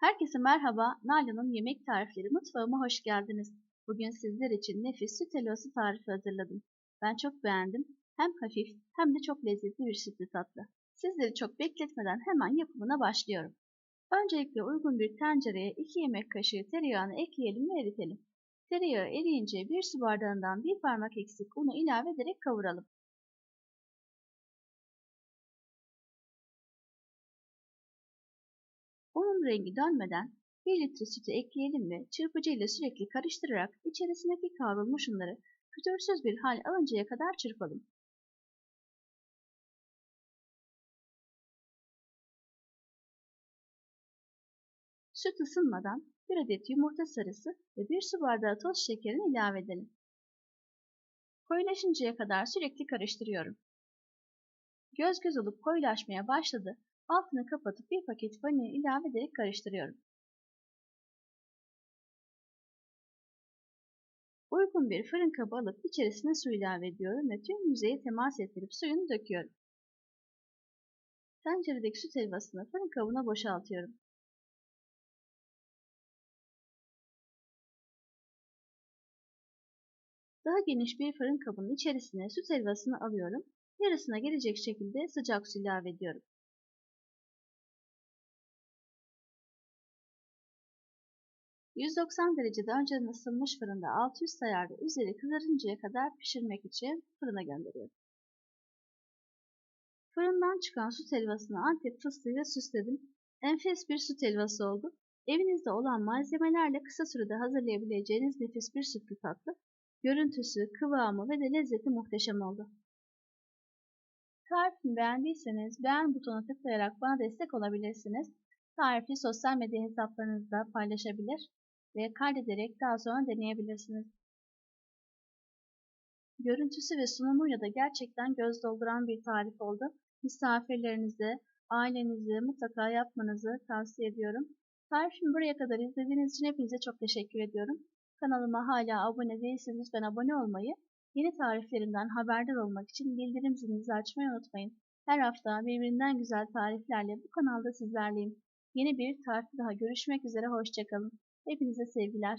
Herkese merhaba. Nalan'ın yemek tarifleri mutfağıma hoş geldiniz. Bugün sizler için nefis süt helvası tarifi hazırladım. Ben çok beğendim. Hem hafif hem de çok lezzetli bir sütlü tatlı. Sizleri çok bekletmeden hemen yapımına başlıyorum. Öncelikle uygun bir tencereye 2 yemek kaşığı tereyağını ekleyelim ve eritelim. Tereyağı eriyince 1 su bardağından 1 parmak eksik unu ilave ederek kavuralım. Unun rengi dönmeden 1 litre sütü ekleyelim ve çırpıcı ile sürekli karıştırarak içerisindeki kavrulmuş unları pütürsüz bir hal alıncaya kadar çırpalım. Süt ısınmadan 1 adet yumurta sarısı ve 1 su bardağı toz şekerini ilave edelim. Koyulaşıncaya kadar sürekli karıştırıyorum. Göz göz olup koyulaşmaya başladı. Altını kapatıp bir paket vanilya ilave ederek karıştırıyorum. Uygun bir fırın kabı alıp içerisine su ilave ediyorum ve tüm yüzeye temas ettirip suyunu döküyorum. Tenceredeki süt helvasını fırın kabına boşaltıyorum. Daha geniş bir fırın kabının içerisine süt helvasını alıyorum. Yarısına gelecek şekilde sıcak su ilave ediyorum. 190 derecede önceden ısınmış fırında 600 sayarda üzeri kızarıncaya kadar pişirmek için fırına gönderiyorum. Fırından çıkan süt helvasını antep fıstığıyla süsledim. Enfes bir süt helvası oldu. Evinizde olan malzemelerle kısa sürede hazırlayabileceğiniz nefis bir sütlü tatlı. Görüntüsü, kıvamı ve de lezzeti muhteşem oldu. Tarifimi beğendiyseniz beğen butonuna tıklayarak bana destek olabilirsiniz. Tarifi sosyal medya hesaplarınızda paylaşabilir ve kaydederek daha sonra deneyebilirsiniz. Görüntüsü ve sunumuyla da gerçekten göz dolduran bir tarif oldu. Misafirlerinize, ailenize mutlaka yapmanızı tavsiye ediyorum. Tarifimi buraya kadar izlediğiniz için hepinize çok teşekkür ediyorum. Kanalıma hala abone değilseniz lütfen abone olmayı, yeni tariflerimden haberdar olmak için bildirim zilinizi açmayı unutmayın. Her hafta birbirinden güzel tariflerle bu kanalda sizlerleyim. Yeni bir tarif daha görüşmek üzere, hoşçakalın. Hepinize sevgiler.